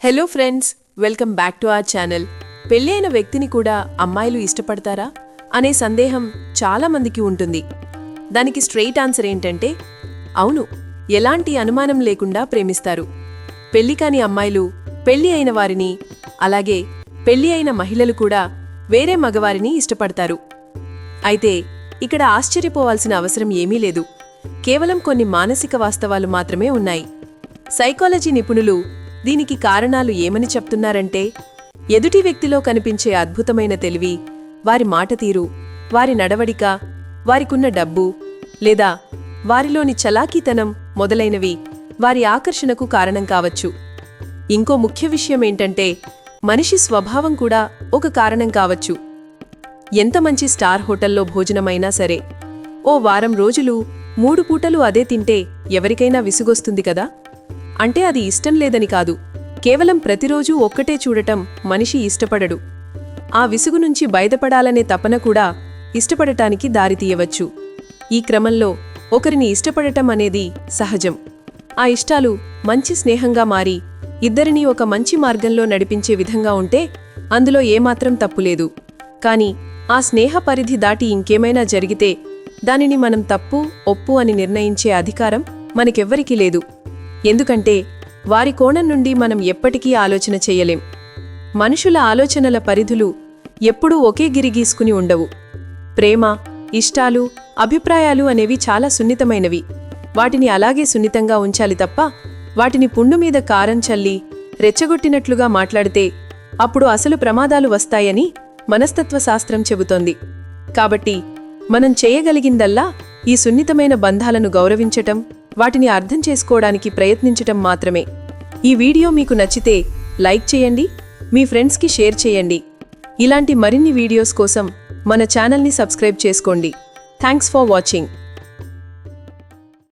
Hello friends welcome back to our channel పెళ్ళి అయిన వ్యక్తిని కూడా అమ్మాయిలు ఇష్టపడతారా అనే సందేహం చాలా మందికి ఉంటుంది. దానికి స్ట్రెయిట్ ఆన్సర్ ఏంటంటే అవును ఎలాంటి అనుమానం లేకుండా ప్రేమిస్తారు. పెళ్ళి కాని అమ్మాయిలు పెళ్ళి అయిన వారిని అలాగే పెళ్ళి అయిన మహిళలు కూడా వేరే మగవారిని ఇష్టపడతారు. అయితే ఇక్కడ ఆశ్చర్యపోవాల్సిన అవసరం ఏమీ లేదు. కేవలం కొన్ని మానసిక వాస్తవాలు మాత్రమే ఉన్నాయి. సైకాలజీ నిపుణులు దీనికి కారణాలు ఏమని చెప్తున్నారంటే ఎదుటి వ్యక్తిలో కనిపించే అద్భుతమైన తెలివి వారి మాట తీరు వారి నడవడిక వారికున్న డబ్బు లేదా వారిలోని చలాకీతనం మొదలైనవి వారి ఆకర్షణకు కారణం కావచ్చు. ఇంకో ముఖ్య విషయం ఏంటంటే మనిషి స్వభావం కూడా ఒక కారణం కావచ్చు. ఎంత మంచి స్టార్ హోటల్లో భోజనమైనా సరే ఓ వారం రోజులు మూడు పూటలు అదే తింటే ఎవరికైనా విసుగొస్తుంది కదా? అంటే అది ఇష్టం లేదని కాదు. కేవలం ప్రతిరోజూ ఒక్కటే చూడటం మనిషి ఇష్టపడడు. ఆ విసుగు నుంచి బయటపడాలనే తపన కూడా ఇష్టపడటానికి దారితీయవచ్చు ఈ క్రమంలో ఒకరిని ఇష్టపడటం అనేది సహజం. ఆ ఇష్టాలు మంచి స్నేహంగా మారి ఇద్దరినీ ఒక మంచి మార్గంలో నడిపించే విధంగా ఉంటే అందులో ఏమాత్రం తప్పులేదు కాని ఆ స్నేహ పరిధి దాటి ఇంకేమైనా జరిగితే దానిని మనం తప్పు ఒప్పు అని నిర్ణయించే అధికారం మనకెవ్వరికీ లేదు. ఎందుకంటే వారి కోణం నుండి మనం ఎప్పటికీ ఆలోచన చెయ్యలేం మనుషుల ఆలోచనల పరిధులు ఎప్పుడూ ఒకే గిరిగీసుకుని ఉండవు. ప్రేమ ఇష్టాలు అభిప్రాయాలు అనేవి చాలా సున్నితమైనవి. వాటిని అలాగే సున్నితంగా ఉంచాలి తప్ప వాటిని పుండు మీద కారం చల్లి రెచ్చగొట్టినట్లుగా మాట్లాడితే అప్పుడు అసలు ప్రమాదాలు వస్తాయని మనస్తత్వశాస్త్రం చెబుతోంది. కాబట్టి మనం చేయగలిగిందల్లా ఈ సున్నితమైన బంధాలను గౌరవించటం వాటిని అర్థం చేసుకోవడానికి ప్రయత్నించటం మాత్రమే. ఈ వీడియో మీకు నచ్చితే లైక్ చేయండి మీ ఫ్రెండ్స్కి షేర్ చేయండి. ఇలాంటి మరిన్ని వీడియోస్ కోసం మన ఛానల్ని సబ్స్క్రైబ్ చేసుకోండి. Thanks for watching.